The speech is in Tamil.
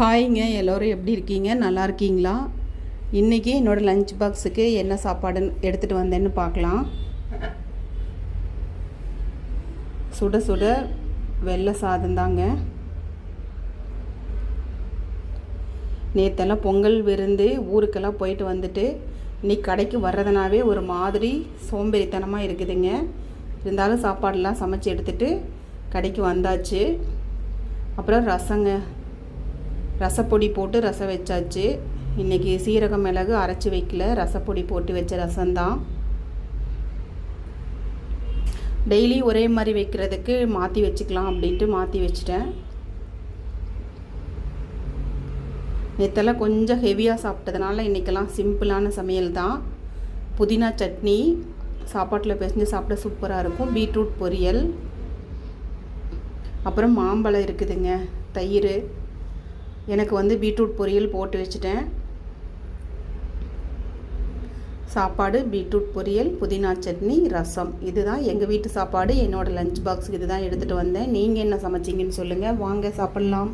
ஹாய்ங்க எல்லோரும் எப்படி இருக்கீங்க? நல்லா இருக்கீங்களா? இன்றைக்கி என்னோடய லஞ்ச் பாக்ஸுக்கு என்ன சாப்பாடுன்னு எடுத்துகிட்டு வந்தேன்னு பார்க்கலாம். சுட சுட வெள்ளை சாதம் தாங்க. நேற்றெல்லாம் பொங்கல் விருந்து ஊருக்கெல்லாம் போயிட்டு வந்துட்டு இன்னைக்கு கடைக்கு வர்றதுனாவே ஒரு மாதிரி சோம்பேறித்தனமாக இருக்குதுங்க. இருந்தாலும் சாப்பாடெல்லாம் சமைச்சு எடுத்துகிட்டு கடைக்கு வந்தாச்சு. அப்புறம் ரசங்க. ரசப்பொடி போட்டு ரசம் வச்சாச்சு. இன்றைக்கி சீரகம் மிளகு அரைச்சி வைக்கல. ரசப்பொடி போட்டு வச்ச ரசம்தான். டெய்லி ஒரே மாதிரி வைக்கிறதுக்கு மாற்றி வச்சுக்கலாம் அப்படின்ட்டு மாற்றி வச்சிட்டேன். நேற்றெல்லாம் கொஞ்சம் ஹெவியாக சாப்பிட்டதுனால இன்றைக்கெல்லாம் சிம்பிளான சமையல் தான் புதினா சட்னி சாப்பாட்டில் பிசைஞ்சு சாப்பிட சூப்பராக இருக்கும். பீட்ரூட் பொரியல். அப்புறம் மாம்பழம் இருக்குதுங்க. தயிர். எனக்கு வந்து பீட்ரூட் பொரியல் போட்டு வச்சுட்டேன். சாப்பாடு பீட்ரூட் பொரியல் புதினா சட்னி ரசம். இதுதான் எங்கள் வீட்டு சாப்பாடு. என்னோடய லஞ்ச் பாக்ஸுக்கு இதுதான் எடுத்துகிட்டு வந்தேன். நீங்கள் என்ன சமைச்சிங்கன்னு சொல்லுங்கள் வாங்க சாப்பிட்லாம்.